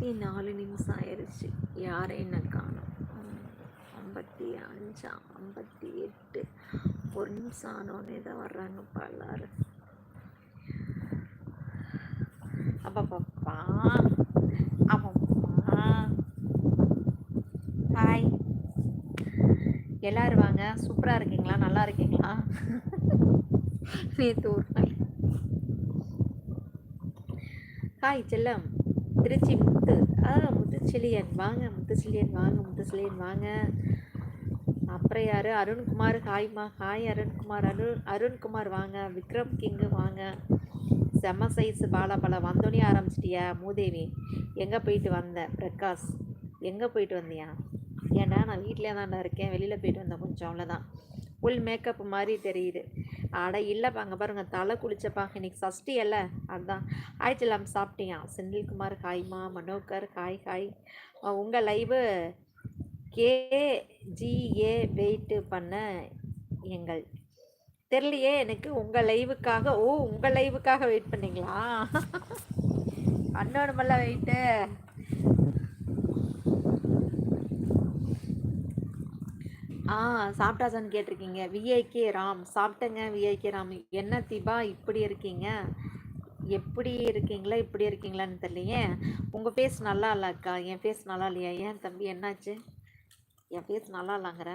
ஐம்பத்தி நாலு நிமிஷம் ஆயிடுச்சு யாரை என்ன காணும்? ஐம்பத்தி அஞ்சா? ஐம்பத்தி எட்டு? ஒரு நிமிஷம் ஆனோடனே தான் வர்றாங்க எல்லாரும் அப்பப்பா அப்பப்பா ஹாய் எல்லாரும் வாங்க. சூப்பராக இருக்கீங்களா? நல்லா இருக்கீங்களா? நேற்று ஒரு நாள். ஹாய் செல்லம். திருச்சி முத்து. ஆ முத்துச்செழியன். வாங்க முத்துச்செழியன் வாங்க முத்துச்செழியன் வாங்க. அப்புறம் யார்? அருண்குமார் ஹாய்மா ஹாய் அருண்குமார். அருண் அருண்குமார் வாங்க. விக்ரம் கிங்கு வாங்க. செம்ம சைஸ் பாலாபலம் வந்தோடனே ஆரம்பிச்சிட்டியா? மூதேவி. எங்கே போயிட்டு வந்த? பிரகாஷ். எங்கே போயிட்டு வந்தியா? ஏன்டா நான் வீட்டிலே தான்டா இருக்கேன். வெளியில் போயிட்டு வந்தேன் கொஞ்சம் அவ்வளோதான் ஃபுல் மேக்கப் மாதிரி தெரியுது. அட இல்லைப்பா அங்கே பாருங்க தலை குளிச்சப்பா இன்னைக்கு சஷ்டி அல்ல அதுதான் ஆயிடுச்சுலாம் சாப்பிட்டியா? செந்தில்குமார் ஹாய்மா மனோகர் ஹாய் ஹாய். உங்கள் லைவு கேஜிஏ வெயிட்டு பண்ண எங்கள். தெரியலையே எனக்கு உங்கள் லைவுக்காக ஓ உங்கள் லைவுக்காக வெயிட் பண்ணிங்களா? அன்னோடு மல்ல வெயிட்டு ஆ சாப்பிட்டாச்சான்னு கேட்டிருக்கீங்க. விஐகே ராம் சாப்பிட்டேங்க விஐகே ராம். என்ன தீபா இப்படி இருக்கீங்க? எப்படி இருக்கீங்களா? இப்படி இருக்கீங்களான்னு தெரியலையே. உங்கள் ஃபேஸ் நல்லா இல்லைக்கா என் ஃபேஸ் நல்லா இல்லையா? ஏன் தம்பி என்னாச்சு? என் ஃபேஸ் நல்லா இல்லைங்கிற.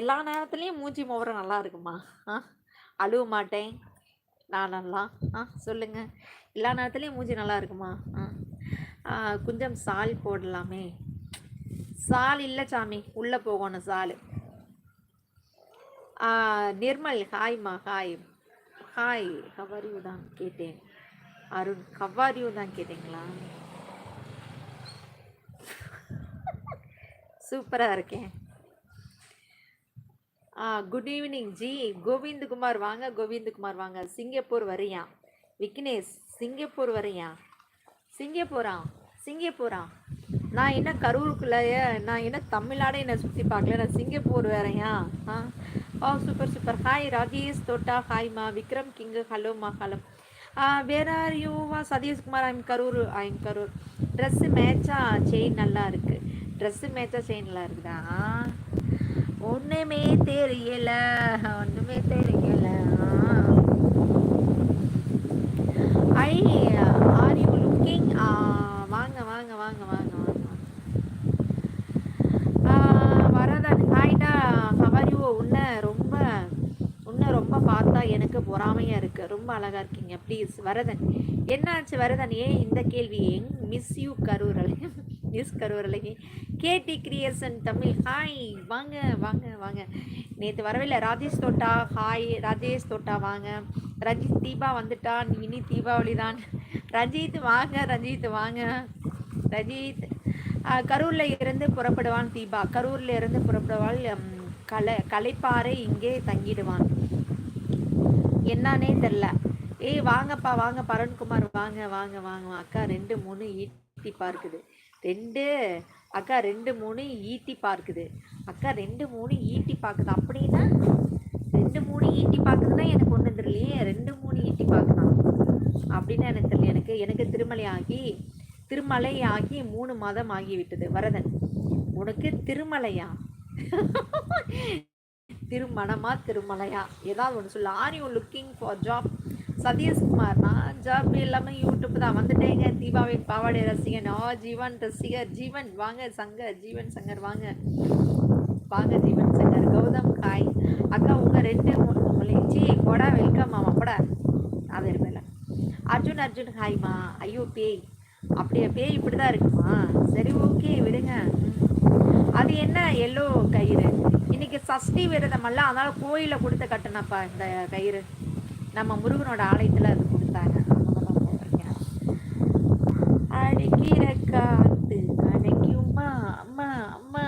எல்லா நேரத்துலேயும் மூஞ்சி முகரம் நல்லா இருக்குமா? ஆ அழுவ மாட்டேன். நான் நல்லா ஆ சொல்லுங்கள் எல்லா நேரத்துலேயும் மூஞ்சி நல்லா இருக்குமா? ஆ கொஞ்சம் சால் போடலாமே. சால் இல்லை சாமி. உள்ளே போகணும் சால். Nirmal ஹாய்மா hi hi how are you தான் கேட்டேன். அருண் ஹவர்யூ தான் கேட்டிங்களா? சூப்பராக இருக்கேன். Good evening G. கோவிந்தகுமார் வாங்க கோவிந்தகுமார் வாங்க. சிங்கப்பூர் வரியா? விக்னேஷ் சிங்கப்பூர் வரியா? சிங்கப்பூரா? சிங்கப்பூரா? நான் என்ன கரூருக்குள்ளேயே நான் என்ன தமிழ்நாடே என்னை சுற்றி பார்க்கல நான் சிங்கப்பூர் வேறையா? ஆ? ஓ சூப்பர் சூப்பர் ஹாய் ராஜேஷ் தோட்டா. ஹாய்மா விக்ரம் கிங்கு ஹலோமா hello where are யூவா Sathishkumar I'm Karur I'm Karur. Dress மேட்சா செயின் நல்லா இருக்குது ட்ரெஸ்ஸு மேட்சா செயின் நல்லா இருக்குதா? ஒன்றுமே தெரியல. ஒன்றுமே தெரியல. ஐ ஆர் யூ லுக்கிங் ஆ வாங்க வாங்க வாங்க வாங்க வரதான் ஹாய்டா ஹவர் யூ உன்னை ரொம்ப உன்னை ரொம்ப பார்த்தா எனக்கு பொறாமையாக இருக்குது ரொம்ப அழகாக இருக்கீங்க. ப்ளீஸ் வரதன். என்னாச்சு வரதன்? ஏன் இந்த கேள்வி? எங் மிஸ் யூ கரூரலை. மிஸ் கரூரலை கேடி கிரியேஷன் தமிழ். ஹாய் வாங்க வாங்க வாங்க. நேற்று வரவில்லை. ராஜேஷ் தோட்டா ஹாய் ராஜேஷ் தோட்டா வாங்க. ரஞ்சித் தீபா வந்துட்டா. இனி தீபாவளி தான் ரஞ்சித் வாங்க ரஞ்சித் வாங்க. ரஜித் கரூரில் இருந்து புறப்படுவான் தீபா. கரூரில் இருந்து புறப்படுவாள் கலை கலைப்பாறை இங்கே தங்கிடுவான். என்னன்னே தெரில. ஏய் வாங்கப்பா வாங்க. பரண்குமார் வாங்க வாங்க வாங்க. அக்கா ரெண்டு மூணு ஈட்டி பார்க்குது. ரெண்டு அக்கா ரெண்டு மூணு ஈட்டி பார்க்குது. அக்கா ரெண்டு மூணு ஈட்டி பார்க்குது. அப்படின்னா ரெண்டு மூணு ஈட்டி பார்க்குதுன்னா எனக்கு ஒன்று தெரியலையே. ரெண்டு மூணு ஈட்டி பார்க்குதான். அப்படின்னா எனக்கு தெரியல. எனக்கு எனக்கு திருமலை ஆகி திருமலை ஆகி மூணு மாதம் ஆகிவிட்டது. வரதன் உனக்கு திருமலையா? திருமணமா திருமலையா? ஏதாவது ஒன்று சொல்லு. Are you looking for job Sathishkumar நான் ஜாப் எல்லாமே யூடியூப் தான் வந்துட்டேங்க. தீபாவளி பாவாடை ரசிகன். ஆ ஜீவன் ரசிகர். ஜீவன் வாங்க சங்கர். ஜீவன் சங்கர் வாங்க. வாங்க ஜீவன் சங்கர். கௌதம் காய் அக்கா உங்கள் ரெண்டு மூணு கொடா வெல்கம் மாமா கூட அது இருப்பேன் அர்ஜுன் அர்ஜுன் ஹாய்மா ஐயோ பேய். அப்படியே பேய் இப்படி தான் இருக்குமா? சரி ஓகே விடுங்க. அது என்ன? எல்லோ கயிறு. இன்னைக்கு சஷ்டி விரதமல்ல அதனால கோயிலில் கொடுத்து கட்டினப்பா இந்த கயிறு. நம்ம முருகனோட ஆலயத்தில் அது கொடுத்தாங்க. அடிக்கிற காத்து அடைக்குமா அம்மா அம்மா.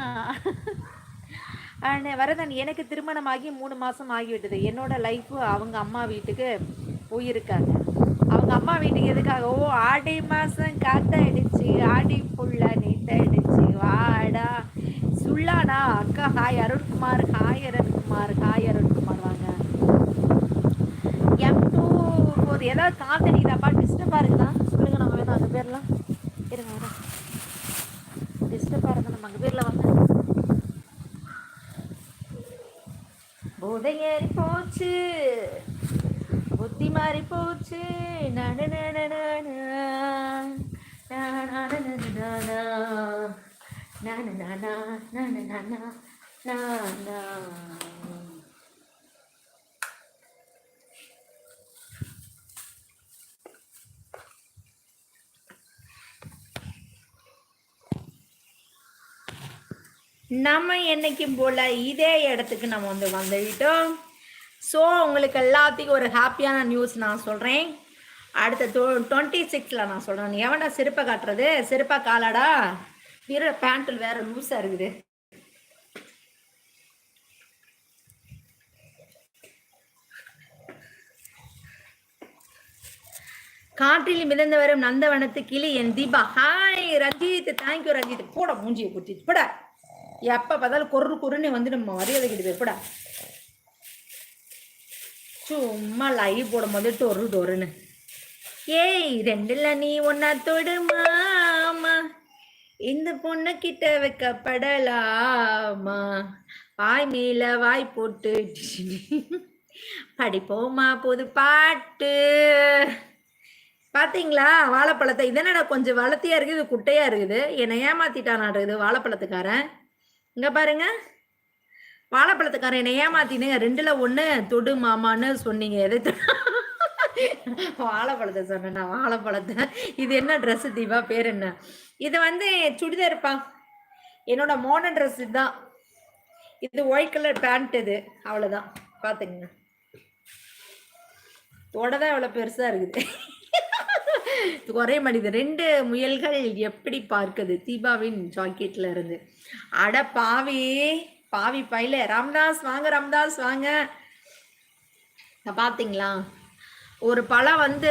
வரதன் எனக்கு திருமணமாகி மூணு மாதம் ஆகிவிட்டது. என்னோட லைஃப் அவங்க அம்மா வீட்டுக்கு போயிருக்காங்க. அவங்க அம்மா வீட்டுக்கு எதுக்காக? ஓ ஆடி மாதம் காத்தடிச்சு ஆடி நா, நம்ம என்னைக்கும் போல இதே இடத்துக்கு நம்ம வந்து வந்துவிட்டோம். ஸோ உங்களுக்கு எல்லாத்துக்கும் ஒரு ஹாப்பியான நியூஸ் நான் சொல்கிறேன் அடுத்த டொ டுவெண்ட்டி சிக்ஸில் நான் சொல்கிறேன் எவன்டா செருப்பை காட்டுறது? சிறப்பாக காலாடா? வீர பேண்ட்டில் வேறு லூஸாக இருக்குது. காற்றில் மிதந்து வரும் நந்தவனத்து கிளி என் Deepa. Hi Ranjith. Thank you Ranjith. போட மூஞ்சியை குத்தி போட. எப்போ பார்த்தாலும் கொரு குருன்னு வந்து நம்ம மரியாதை கிட்ட போட. சும்மா லைவ் போடும் போது டொரு டொருன்னு ஏய் ரெண்டுல நீ ஒன்னா தொடுமாமா இந்த பொண்ணு கிட்ட வைக்கப்படலாமா? வாய் மேல வாய் போட்டு. படிப்போமா புது பாட்டு? பாத்தீங்களா? வாழைப்பழத்தை இதனடா கொஞ்சம் வளர்த்தியா இருக்குது இது குட்டையா இருக்குது? என்னை ஏமாத்திட்டானாட்டு இது வாழைப்பழத்துக்காரன். இங்க பாருங்க. வாழைப்பழத்துக்காரன் என்னை ஏமாத்தினுங்க ரெண்டுல ஒண்ணு தொடு மாமான்னு சொன்னீங்க. எதை வாழைப்பழத்தை சொன்னேன் வாழைப்பழத்தை. இது என்ன ட்ரெஸ் தீபா? பேர் என்ன? இது வந்து சுடிதார்ப்பா. என்னோட மோன ட்ரெஸ் இதுதான். இது ஒயிட் கலர் பேண்ட் இது. அவ்வளோதான் பார்த்துங்க தொட தான் இவ்வளோ பெருசாக இருக்குது. ஒரே மனிதன் ரெண்டு முயல்கள் எப்படி பார்க்குது? தீபாவின் ஜாக்கெட்ல இருந்து. அட பாவி பாவி பையில ராம்தாஸ் வாங்க ராம்தாஸ் வாங்க. பாத்தீங்களா? ஒரு பழம் வந்து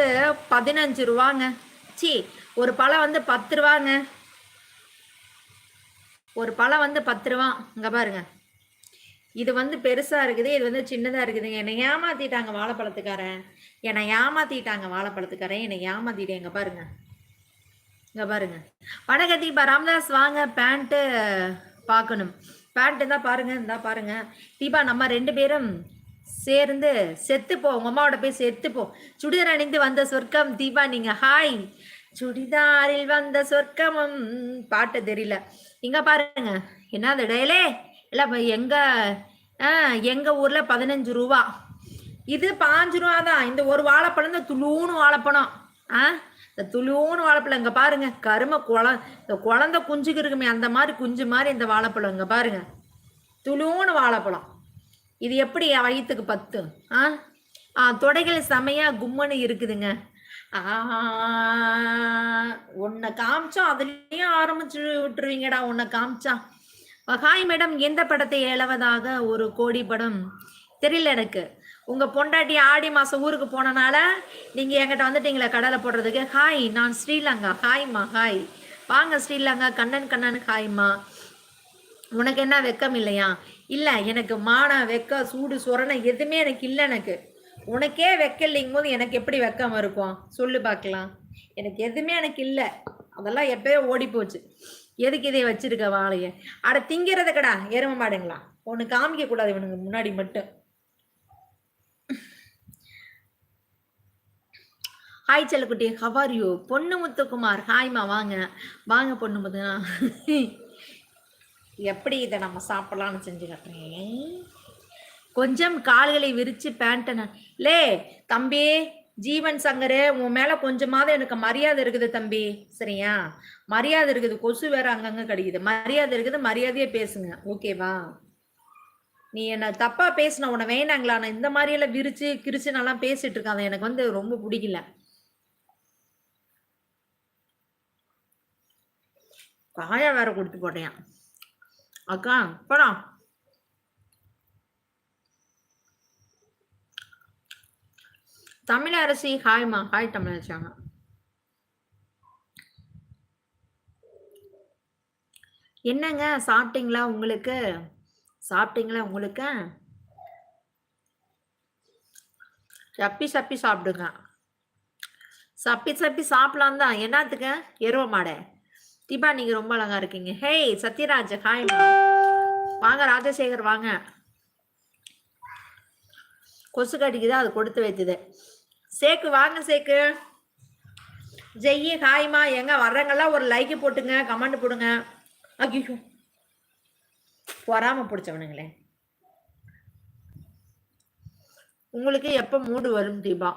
பதினஞ்சு ரூபாங்க. சி ஒரு பழம் வந்து பத்து ரூபாங்க. ஒரு பழம் வந்து பத்து ரூபா. இங்க பாருங்க. இது வந்து பெருசா இருக்குது இது வந்து சின்னதா இருக்குதுங்க என்னை ஏமாத்திட்டாங்க வாழைப்பழத்துக்காரன். என்னை ஏமாத்திட்டாங்க வாழைப்பழத்துக்காரன். என்னை ஏமாற்றிட்டேன் எங்க பாருங்க. இங்க பாருங்க. வணக்க தீபா ராம்தாஸ் வாங்க பேண்ட்டு பார்க்கணும். பேண்ட்டு தான் பாருங்க இருந்தா பாருங்க. தீபா நம்ம ரெண்டு பேரும் சேர்ந்து செத்துப்போ. உங்க அம்மாவோட போய் செத்துப்போ. சுடிதார் அணிந்து வந்த சொர்க்கம். தீபா நீங்க ஹாய் சுடிதாரில் வந்த சொர்க்கமும். பாட்டு தெரியல. இங்க பாருங்க. என்னது இடையிலே இல்லை இப்ப எங்க ஆ ஊர்ல பதினஞ்சு ரூபா. இது பாஞ்சு ரூபா தான். இந்த ஒரு வாழைப்பழம் இந்த துளூன்னு வாழைப்பழம். ஆ இந்த துளூன்னு வாழைப்பழம். இங்க பாருங்க கரும குழ இந்த குழந்தை குஞ்சுக்கு இருக்குமே அந்த மாதிரி குஞ்சு மாதிரி இந்த வாழைப்பழம். இங்க பாருங்க துளூன்னு வாழைப்பழம். இது எப்படி வயிற்றுக்கு பத்து? ஆ ஆ தொடைகள் செமையா கும்முன்னு இருக்குதுங்க. ஆ காமிச்சோம் அதுலேயும் ஆரம்பிச்சு விட்டுருவீங்கடா உன்னை காமிச்சா. ஹாய் மேடம் எந்த படத்தை ஏழவதாக ஒரு கோடி படம் தெரியல எனக்கு. உங்க பொண்டாட்டி ஆடி மாசம் ஊருக்கு போனனால நீங்க என்கிட்ட வந்துட்டீங்களா கடலை போடுறதுக்கு. ஹாய் நான் ஸ்ரீலங்கா. ஹாய்மா ஹாய் வாங்க ஸ்ரீலங்கா. கண்ணன் கண்ணன். ஹாய்மா உனக்கு என்ன வெக்கம் இல்லையா? இல்லை எனக்கு மானம் வெக்க சூடு சொரணை எதுவுமே எனக்கு இல்லை எனக்கு. உனக்கே வெக்க இல்லைங்கும் போது எனக்கு எப்படி வெக்கம் இருக்கும்? சொல்லு பார்க்கலாம். எனக்கு எதுவுமே எனக்கு இல்லை. அதெல்லாம் எப்பயோ ஓடி போச்சு எதுக்கு இதை வச்சிருக்க வாழைய அட திங்கிறத கடா எரும மாடுங்களா? ஒன்று காமிக்க கூடாது இவனுங்க முன்னாடி மட்டும். ஹாய் செல்லக்குட்டி. ஹவார் யூ பொண்ணு முத்துக்குமார். ஹாய்மா வாங்க. வாங்க பொண்ணு முத்து. எப்படி இதை நம்ம சாப்பிடலாம்னு செஞ்சு காட்டுறேன் கொஞ்சம் கால்களை விரித்து பேண்ட்டை லே தம்பி. ஜீவன் சங்கரு உன் மேல கொஞ்சமாவது எனக்கு மரியாதை இருக்குது தம்பி. சரியா? மரியாதை இருக்குது. கொசு வேற அங்கங்க கிடைக்குது. மரியாதை இருக்குது. மரியாதையே பேசுங்க. ஓகேவா நீ என்ன தப்பா பேசின உன்னை வேணாங்களா? நான் இந்த மாதிரி எல்லாம் விரிச்சு கிரிச்சு நல்லா பேசிட்டு இருக்காங்க எனக்கு வந்து ரொம்ப பிடிக்கல. காயா வேற கொடுத்து போட்டேன். அக்கா போடா. தமிழரசி ஹாய்மா ஹாய் தமிழரசியாங்க என்னங்க சாப்பிட்டீங்களா உங்களுக்கு? சாப்பிட்டீங்களா உங்களுக்கு? சப்பி சப்பி சாப்பிடுங்க. சப்பி சப்பி சாப்பிடலாம் தான். என்னத்துக்கு? எருவ மாடை. தீபா நீங்க ரொம்ப அழகா இருக்கீங்க. ஹேய் சத்யராஜ் ஹாய் வாங்க ராஜசேகர் வாங்க. கொசு கடிக்குது? அது கொடுத்து வைத்தது. சேக்கு வாங்க சேக்கு. ஜெய்யி ஹாய்மா எங்க வர்றவங்கெல்லாம் ஒரு லைக் போட்டுங்க கமெண்ட் போடுங்க. ஐயோ பொறாம பிடிச்சவனுங்களே. உங்களுக்கு எப்ப மூடு வரும் தீபா?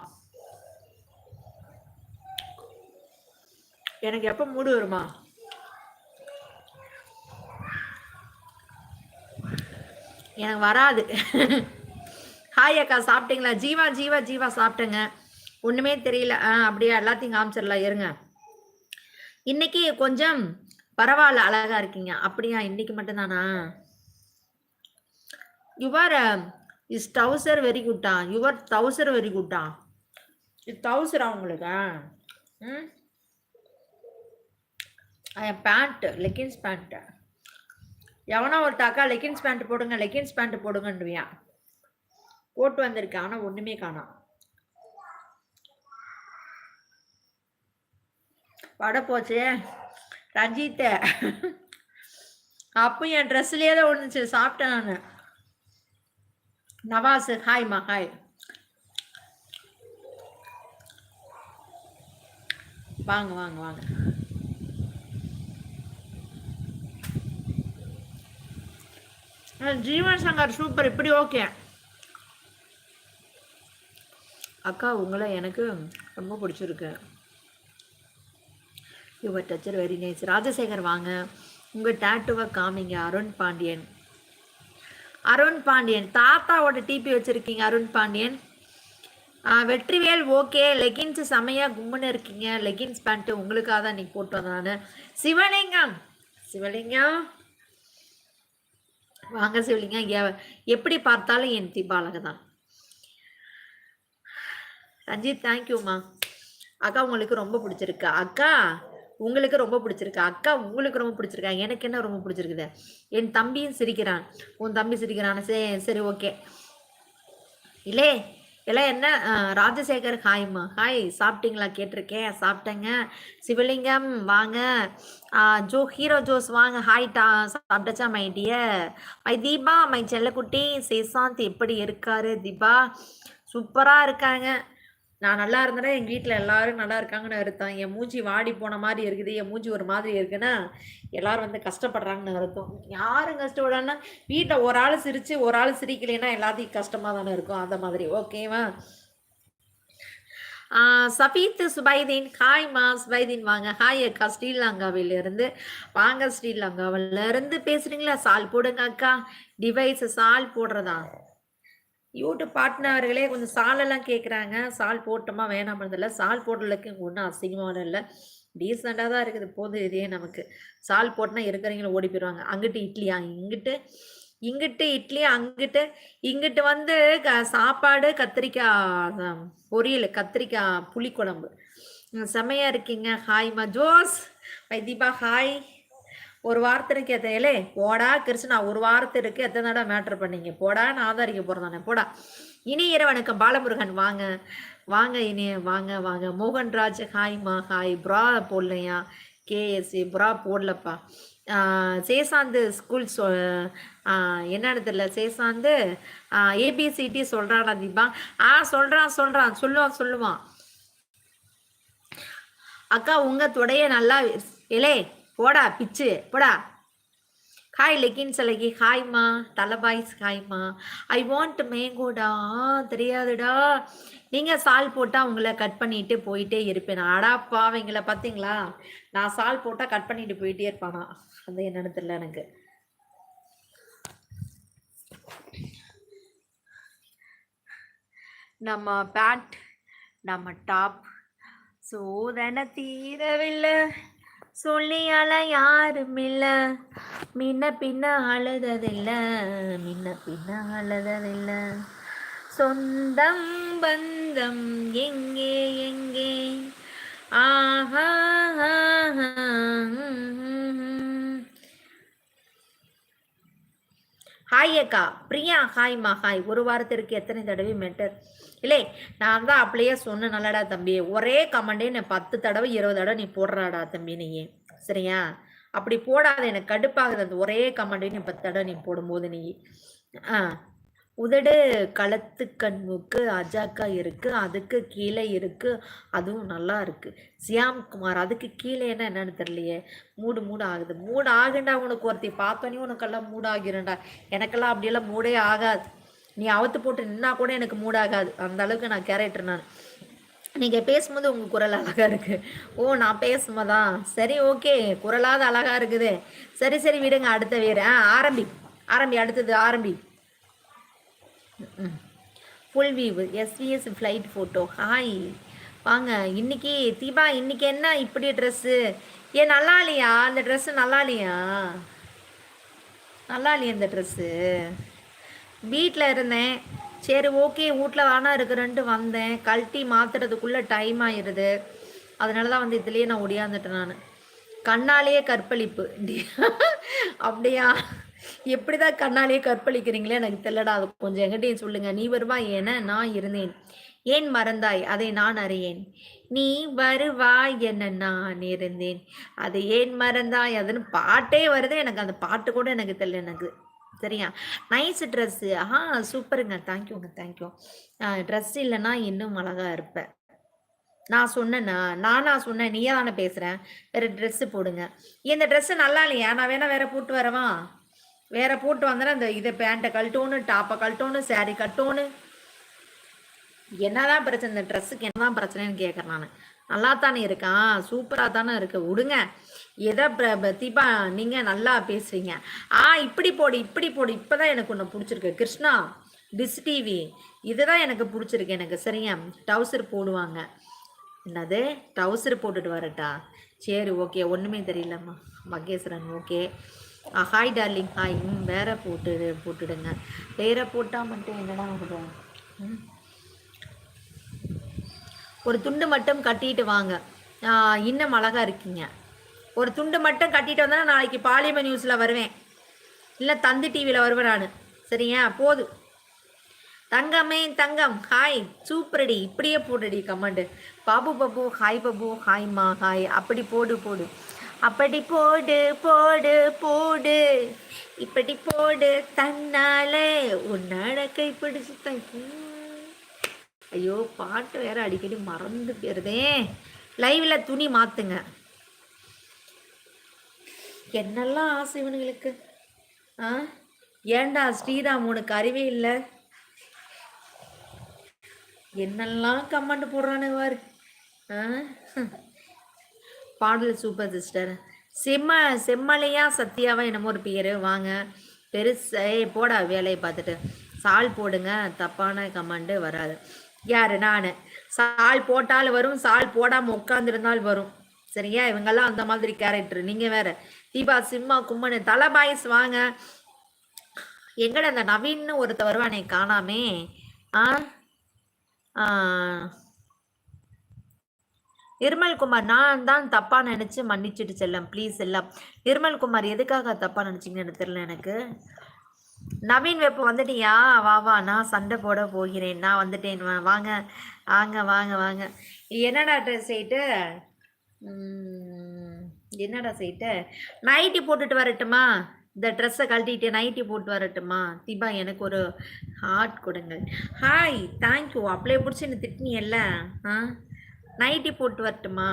எனக்கு எப்ப மூடு வருமா? எனக்கு வராது. ஹாய் அக்கா சாப்பிட்டீங்களா? ஜீவா ஜீவா ஜீவா சாப்பிட்டேங்க. ஒன்றுமே தெரியல. ஆ அப்படியே எல்லாத்தையும் காமிச்சிடலாம். இருங்க. இன்னைக்கு கொஞ்சம் பரவாயில்ல அழகா இருக்கீங்க. அப்படியா? இன்னைக்கு மட்டும்தானா? யுவர் இஸ் டவுசர் வெரி குட்டா யுவர் டவுசர் வெரி குட்டா இது டவுசரா உங்களுக்கு? ம்? பேண்ட் லெக்கின்ஸ் பேண்ட்டு எவனோ ஒரு டாக்கா லெக்கின்ஸ் பேண்ட் போடுங்க லெக்கின்ஸ் பேண்ட் போடுங்கன்னுவியா? போட்டு வந்திருக்கேன். ஆனால் ஒன்றுமே காணாம். வட போச்சே ரஞ்சித்த. அப்போ என் ட்ரெஸ்லேயே தான் ஒன்றுச்சு சாப்பிட்டேன் நான். நவாஸ் ஹாய்மா ஹாய் வாங்க வாங்க வாங்க. ஜீவன் சங்கர் சூப்பர் இப்படி ஓகே அக்கா உங்களை எனக்கு ரொம்ப பிடிச்சிருக்கு. யுவர் டச்சர் வெரி நைஸ் ராஜசேகர் வாங்க. உங்கள் டேட்டுவை காமிங்க அருண் பாண்டியன். அருண் பாண்டியன் தாத்தாவோட டிபி வச்சுருக்கீங்க அருண் பாண்டியன். வெற்றிவேல் ஓகே லெகின்ஸ் செமையாக கும்முன்னு இருக்கீங்க. லெகின்ஸ் பேண்ட்டு உங்களுக்காக தான் இன்றைக்கி போட்டு வந்தேன் நான். சிவலிங்கம். சிவலிங்கம். வாங்க சிவலிங்கம். எப்படி பார்த்தாலும் என் தீபாலக தான். ரஞ்சித் தேங்க்யூம்மா அக்கா உங்களுக்கு ரொம்ப பிடிச்சிருக்கு. அக்கா உங்களுக்கு ரொம்ப பிடிச்சிருக்கு. அக்கா உங்களுக்கு ரொம்ப பிடிச்சிருக்கா? எனக்கு என்ன ரொம்ப பிடிச்சிருக்குது? என் தம்பியும் சிரிக்கிறான். உன் தம்பி சிரிக்கிறான். சரி சரி ஓகே. இல்லே இல்லை என்ன? ராஜசேகர் ஹாய்மா ஹாய் சாப்பிட்டீங்களா? கேட்டிருக்கேன். சாப்பிட்டேங்க. சிவலிங்கம் வாங்க. ஜோ ஹீரோ ஜோஸ் வாங்க. ஹாய் டா. சாப்பிட்டச்சா my dear my Deepa my செல்லக்குட்டி. சேசாந்த் எப்படி இருக்காரு தீபா? சூப்பராக இருக்காங்க. நான் நல்லா இருந்தேன்னா எங்கள் வீட்டில் எல்லாரும் நல்லா இருக்காங்கன்னு அர்த்தம். என் மூஞ்சி வாடி போன மாதிரி இருக்குது என் மூஞ்சி ஒரு மாதிரி இருக்குன்னா எல்லாரும் வந்து கஷ்டப்படுறாங்கன்னு அர்த்தம். யாரும் கஷ்டப்படான்னா வீட்டில் ஒரு ஆள் சிரித்து ஒரு ஆள் சிரிக்கலைன்னா எல்லாத்தையும் கஷ்டமாக தானே இருக்கும். அந்த மாதிரி. ஓகேவா சபீத்து சுபைதீன் ஹாய்மா சுபைதீன். வாங்க. ஹாய் அக்கா. ஸ்ரீலங்காவிலிருந்து. வாங்க ஸ்ரீலங்காவில இருந்து சால் போடுங்க அக்கா. டிவைஸை சால் போடுறதா? யூடியூப் பார்ட்னர்களே கொஞ்சம் சாலெல்லாம் கேட்குறாங்க சால் போட்டோமா வேணாமதில்ல சால் போடுறதுக்கு ஒன்றும் அசிங்கமான இல்லை. டீசெண்டாக தான் இருக்குது போதும் இதே நமக்கு. சால் போட்டுனா இருக்கிறவங்களும் ஓடி போயிடுவாங்க அங்கிட்டு இட்லியா? இங்கிட்டு இங்கிட்டு இட்லி அங்கிட்டு இங்கிட்டு வந்து க- சாப்பாடு கத்திரிக்காய் பொரியல் கத்திரிக்காய் புளிக்குழம்பு. ம், இருக்கீங்க இருக்கீங்க. ஹாய்மா ஜோஸ் வைதீபா ஹாய் ஒரு வாரத்திற்கு எத்தனையிலே போடா கிருஷ்ணா ஒரு வாரத்திற்கு எத்தனை தடவை மேட்ரு பண்ணீங்க? போடா நான் ஆதாரிக்க போகிறதானே போடா. இனி வணக்கம் பாலமுருகன் வாங்க. வாங்க இனி வாங்க வாங்க. மோகன்ராஜ் ஹாய்மா ஹாய் ப்ரா போடலையா? கேஎஸ்சி ப்ரா போடலப்பா. சேசாந்து ஸ்கூல் சொ என்னன்னு தெரியல. சேசாந்து ஏபிசிடி சொல்கிறானா தீபா? ஆ சொல்கிறான் சொல்கிறான் சொல்லுவான் சொல்லுவான். அக்கா உங்கள் தொடைய நல்லா இலே. போடா பிச்சு போடா. ஹாய் லெக்கின் சலகி ஹாய்மா தலபாய்ஸ் ஹாய்மா ஐ வாண்ட் மேங்கோடா தெரியாதுடா. நீங்கள் சால் போட்டால் உங்களை கட் பண்ணிட்டு போயிட்டே இருப்பேன். அடா பாவீங்களா பார்த்தீங்களா? நான் சால் போட்டால் கட் பண்ணிட்டு போயிட்டே இருப்பானா? அது என்னன்னு தெரியல எனக்கு. நம்ம பேண்ட் நம்ம டாப் சோதனை தீரவில்லை. சொல்லியால யாரும் இல்ல முன்ன பின்ன அழுததில்ல. முன்ன பின்ன அழுததில்ல. சொந்தம் பந்தம் எங்கே எங்கே? ஆஹா ஆஹா, ம். ஹாய் அக்கா. பிரியா ஹாய்மா ஹாய் ஒரு வாரத்திற்கு எத்தனை தடவை மெட்டர் இல்லை நான் தான் அப்படியே சொன்னேன் நல்லடா தம்பி. ஒரே கமெண்டே நான் பத்து தடவை இருபது தடவை நீ போடுறாடா தம்பி நீ. சரியா? அப்படி போடாத. எனக்கு கடுப்பாகுது. அந்த ஒரே கமெண்டே நீ பத்து தடவை நீ போடும்போது நீ. ஆ. உதடு களத்துக்கண் மூக்கு அஜாக்கா இருக்குது அதுக்கு கீழே இருக்குது அதுவும் நல்லா இருக்குது சியாம் குமார் அதுக்கு கீழே என்ன என்னன்னு தெரியலையே. மூடு மூடு ஆகுது. மூடு ஆகுண்டா உனக்கு ஒருத்தி? பார்த்தோன்னே உனக்கெல்லாம் மூடு ஆகிரும்டா. எனக்கெல்லாம் அப்படியெல்லாம் மூடே ஆகாது. நீ அவத்து போட்டு நின்னா கூட எனக்கு மூடாகாது அந்த அளவுக்கு நான் கேரக்டர் நான். நீங்கள் பேசும்போது உங்கள் குரல் அழகாக இருக்குது ஓ நான் பேசும்போதா? சரி ஓகே குரலாவது அழகாக இருக்குது. சரி சரி விடுங்க அடுத்த வேறு ஆ ஆரம்பி. ஆரம்பி அடுத்தது ஆரம்பி. Full view SVS flight photo hi வாங்க இன்னைக்கு தீபா இன்னைக்கு என்ன இப்படி ட்ரெஸ்ஸு ஏன் நல்லா இல்லையா? அந்த ட்ரெஸ்ஸு நல்லா இல்லையா? நல்லா இல்லையா இந்த ட்ரெஸ்ஸு வீட்டில் இருந்தேன். சரி ஓகே வீட்டில் வேணா இருக்கிறேன்ட்டு வந்தேன். கழட்டி மாற்றுறதுக்குள்ளே டைம் ஆயிடுது அதனால தான் வந்து இதுலேயே நான் ஒடியாந்துட்டேன் நான். கண்ணாலேயே கற்பழிப்பு. அப்படியா? எப்படி தான் கண்ணாலேயே கற்பழிக்கிறீங்களே எனக்கு தெரியலடா அது கொஞ்சம் எங்கிட்டையும் சொல்லுங்கள் நீ வருவாய் என நான் இருந்தேன். ஏன் மறந்தாய்? அதை நான் அறியேன். நீ வருவாய் என்ன நான் இருந்தேன். அதை ஏன் மறந்தாய்? அதுன்னு பாட்டே வருது. எனக்கு அந்த பாட்டு கூட எனக்கு தெரியல எனக்கு. சரியா? நைஸ் ட்ரெஸ்ஸு ஆ சூப்பருங்க. தேங்க்யூங்க தேங்க்யூ ட்ரெஸ் இல்லைன்னா இன்னும் அழகாக இருப்பேன் நான் சொன்னேன்னா நானா சொன்னேன் நீயே தானே பேசுகிறேன் வேறு ட்ரெஸ்ஸு போடுங்க. இந்த ட்ரெஸ்ஸு நல்லா இல்லையா? நான் வேணா வேற போட்டு வரவா? வேற போட்டு வந்தேன்னா அந்த இதை பேண்ட்டை கழட்டோன்னு டாப்பை கழட்டோன்னு சாரி கட்டோன்னு. என்னதான் பிரச்சனை? இந்த ட்ரெஸ்ஸுக்கு என்னதான் பிரச்சனைன்னு கேட்குறேன் நான். நல்லா தானே இருக்கான். சூப்பராக தானே இருக்கு. விடுங்க. எதை தீபா நீங்கள் நல்லா பேசுறீங்க. ஆ இப்படி போடு இப்படி போடு. இப்போ தான் எனக்கு ஒன்று பிடிச்சிருக்கு. கிருஷ்ணா டிஸ் டிவி இதுதான் எனக்கு பிடிச்சிருக்கு எனக்கு. சரியா டவுசர் போடுவாங்க. என்னது? டவுசர் போட்டுட்டு வரட்டா? சரி ஓகே ஒன்றுமே தெரியலம்மா. Maheswaran okay hi darling hi ம் வேற போட்டு போட்டுடுங்க. வேற போட்டால் மட்டும் என்னடா ஆகுது? ம். ஒரு துண்டு மட்டும் கட்டிட்டு வாங்க. இன்னும் அழகாக இருக்கீங்க. ஒரு துண்டு மட்டும் கட்டிட்டு வந்தால் நாளைக்கு பாலிமர் நியூஸில் வருவேன். இல்லை தந்தி டிவியில் வருவேன் நான். சரியா? போதும் தங்கமே தங்கம். ஹாய் சூப்பரடி இப்படியே போடுடி கமெண்டு. பாபு பபு. ஹாய் பாபு. ஹாய்மா ஹாய் அப்படி போடு போடு. அப்படி போடு போடு போடு. இப்படி போடு தன்னாலே உன்னாட கை பிடிச்சு ஐயோ பாட்டு வேற அடிக்கடி மறந்து போயிருதே. லைவ்ல துணி மாத்துங்க. என்னெல்லாம் ஆசை இவனுங்களுக்கு? ஆ? ஏண்டா ஸ்ரீராம் உனக்கு அறிவே இல்லை? என்னெல்லாம் கமெண்ட் போடுறானுங்க பாரு. ஆ? பாடல் சூப்பர் சிஸ்டர் செம்ம செம்மலையா சத்யாவா என்னமோ ஒரு பேர். வாங்க. பெருசே போடா வேலையை பார்த்துட்டு. சால் போடுங்க. தப்பான கமெண்டு வராது. யாரு? நான். சால் போட்டாலும் வரும். சால் போடாமல் உட்காந்துருந்தால் வரும். சரியா? இவங்கெல்லாம் அந்த மாதிரி கேரக்டர் நீங்கள் வேற. தீபா சிம்மா கும்மனு தலபாயஸ் வாங்க. எங்கட அந்த நவீன்னு ஒருத்த வருவானே காணாமே? ஆ. நிர்மல் குமார் நான் தான் தப்பா நினைச்சு மன்னிச்சுட்டு செல்லம். ப்ளீஸ் எல்லாம் நிர்மல் குமார் எதுக்காக தப்பா நினைச்சிங்கன்னு தெரியல எனக்கு. நவீன் வெப்ப வந்துட்டியா? வா வா. நான் சண்டை போட போகிறேன். நான் வந்துட்டேன். வாங்க. வாங்க வாங்க வாங்க. என்னடா ட்ரெஸ் ஆயிட்டு என்னடா செய்யிட்டு நைட்டி போட்டுட்டு வரட்டுமா? இந்த ட்ரெஸ்ஸை கழட்டிட்டு நைட்டி போட்டு வரட்டுமா? தீபா எனக்கு ஒரு ஹார்ட் கொடுங்க ஹாய் தேங்க்யூ அப்படியே பிடிச்சி என்ன திட்டினியல்ல. ஆ? நைட்டி போட்டு வரட்டுமா?